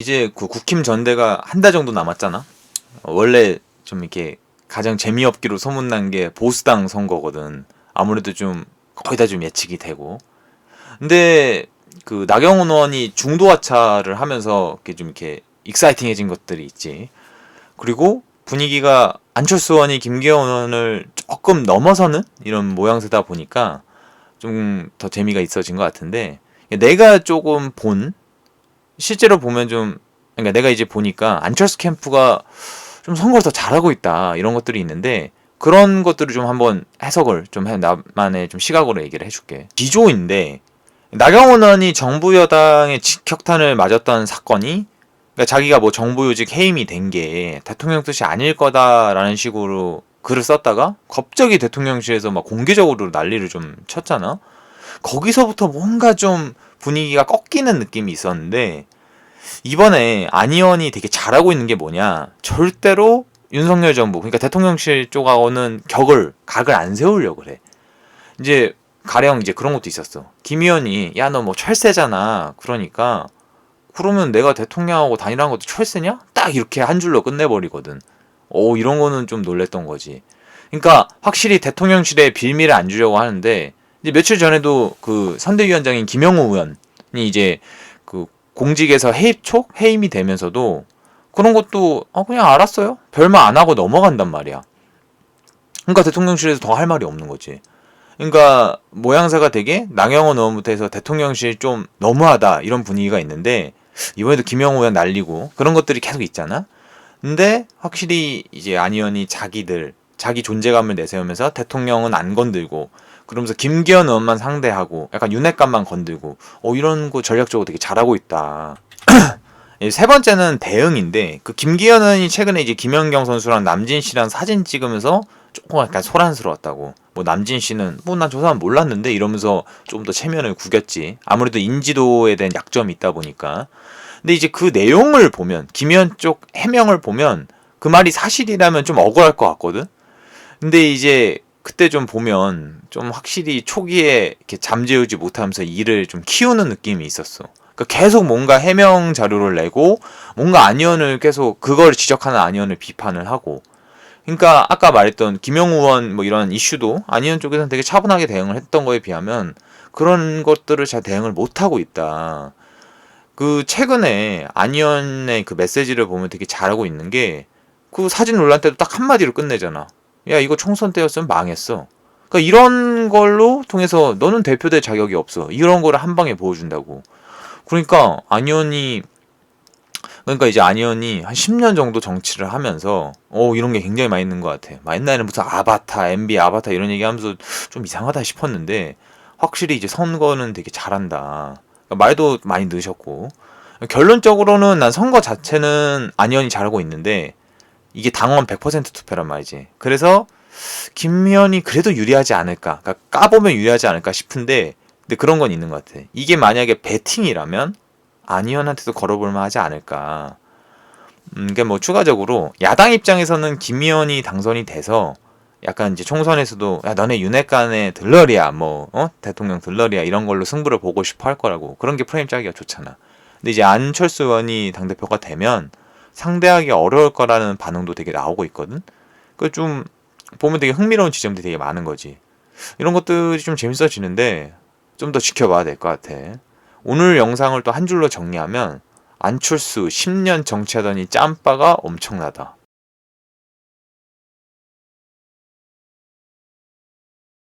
이제 그 국힘 전대가 한 달 정도 남았잖아. 어, 원래 좀 이렇게 가장 재미없기로 소문난 게 보수당 선거거든. 아무래도 좀 거의 다 좀 예측이 되고. 근데 그 나경원 의원이 중도 하차를 하면서 이렇게 좀 이렇게 익사이팅해진 것들이 있지. 그리고 분위기가 안철수 의원이 김기현 의원을 조금 넘어서는 이런 모양새다 보니까 좀 더 재미가 있어진 것 같은데 내가 조금 본 실제로 보면 좀 그러니까 내가 이제 보니까 안철수 캠프가 좀 선거를 더 잘하고 있다 이런 것들이 있는데 그런 것들을 좀 한번 해석을 좀 해 나만의 좀 시각으로 얘기를 해줄게 기조인데 나경원 의원이 정부 여당의 직격탄을 맞았던 사건이 그러니까 자기가 뭐 정부 요직 해임이 된 게 대통령 뜻이 아닐 거다라는 식으로 글을 썼다가 갑자기 대통령실에서 막 공개적으로 난리를 좀 쳤잖아. 거기서부터 뭔가 좀 분위기가 꺾이는 느낌이 있었는데 이번에 안 의원이 되게 잘하고 있는 게 뭐냐? 절대로 윤석열 정부 그러니까 대통령실 쪽하고는 격을 각을 안 세우려고 그래. 이제 가령 이제 그런 것도 있었어. 김 의원이 야 너 뭐 철새잖아. 그러니까 그러면 내가 대통령하고 단일한 것도 철새냐? 딱 이렇게 한 줄로 끝내버리거든. 오 이런 거는 좀 놀랬던 거지. 그러니까 확실히 대통령실에 빌미를 안 주려고 하는데 이제 며칠 전에도 그 선대위원장인 김영우 의원이 이제 그 공직에서 해임 촉 해임이 되면서도 그런 것도 어 그냥 알았어요. 별말 안 하고 넘어간단 말이야. 그러니까 대통령실에서 더 할 말이 없는 거지. 그러니까 모양새가 되게 나경원 의원부터 해서 대통령실 좀 너무하다 이런 분위기가 있는데 이번에도 김영우 의원 날리고 그런 것들이 계속 있잖아. 근데 확실히 이제 안 의원이 자기들 자기 존재감을 내세우면서 대통령은 안 건들고 그러면서 김기현 의원만 상대하고 약간 윤핵관만 건들고 어 이런 거 전략적으로 되게 잘하고 있다. 예, 세 번째는 대응인데 그 김기현 의원이 최근에 이제 김연경 선수랑 남진 씨랑 사진 찍으면서 조금 약간 소란스러웠다고. 뭐 남진 씨는 뭐 난 저 사람 몰랐는데 이러면서 좀 더 체면을 구겼지. 아무래도 인지도에 대한 약점이 있다 보니까. 근데 이제 그 내용을 보면 김현 쪽 해명을 보면 그 말이 사실이라면 좀 억울할 것 같거든. 근데 이제 그때 좀 보면 좀 확실히 초기에 이렇게 잠재우지 못하면서 일을 좀 키우는 느낌이 있었어. 그러니까 계속 뭔가 해명 자료를 내고 뭔가 안의원을 계속 그걸 지적하는 안의원을 비판을 하고. 그러니까 아까 말했던 김영우 의원 뭐 이런 이슈도 안의원 쪽에서는 되게 차분하게 대응을 했던 거에 비하면 그런 것들을 잘 대응을 못 하고 있다. 그 최근에 안의원의 그 메시지를 보면 되게 잘하고 있는 게 그 사진 논란 때도 딱 한마디로 끝내잖아. 야 이거 총선 때였으면 망했어. 그러니까 이런 걸로 통해서 너는 대표될 자격이 없어. 이런 거를 한 방에 보여준다고. 그러니까 안 의원이 그러니까 이제 안 의원이 한 10년 정도 정치를 하면서 어 이런 게 굉장히 많이 있는 것 같아. 막 옛날에는 무슨 아바타, MB 아바타 이런 얘기하면서 좀 이상하다 싶었는데 확실히 이제 선거는 되게 잘한다. 그러니까 말도 많이 넣으셨고 결론적으로는 난 선거 자체는 안 의원이 잘하고 있는데 이게 당원 100% 투표란 말이지. 그래서 김미연이 그래도 유리하지 않을까. 그러니까 까보면 유리하지 않을까 싶은데 근데 그런 건 있는 것 같아. 이게 만약에 배팅이라면 안희연한테도 걸어볼만 하지 않을까. 음, 이게 뭐 추가적으로 야당 입장에서는 김미연이 당선이 돼서 약간 이제 총선에서도 야 너네 윤핵관의 들러리야 뭐 어? 대통령 들러리야 이런 걸로 승부를 보고 싶어 할 거라고 그런 게 프레임 짜기가 좋잖아. 근데 이제 안철수 의원이 당 대표가 되면 상대하기 어려울 거라는 반응도 되게 나오고 있거든. 그 좀 보면 되게 흥미로운 지점들이 되게 많은 거지. 이런 것들이 좀 재밌어지는데 좀 더 지켜봐야 될 것 같아. 오늘 영상을 또 한 줄로 정리하면 안철수 10년 정치하더니 짬바가 엄청나다.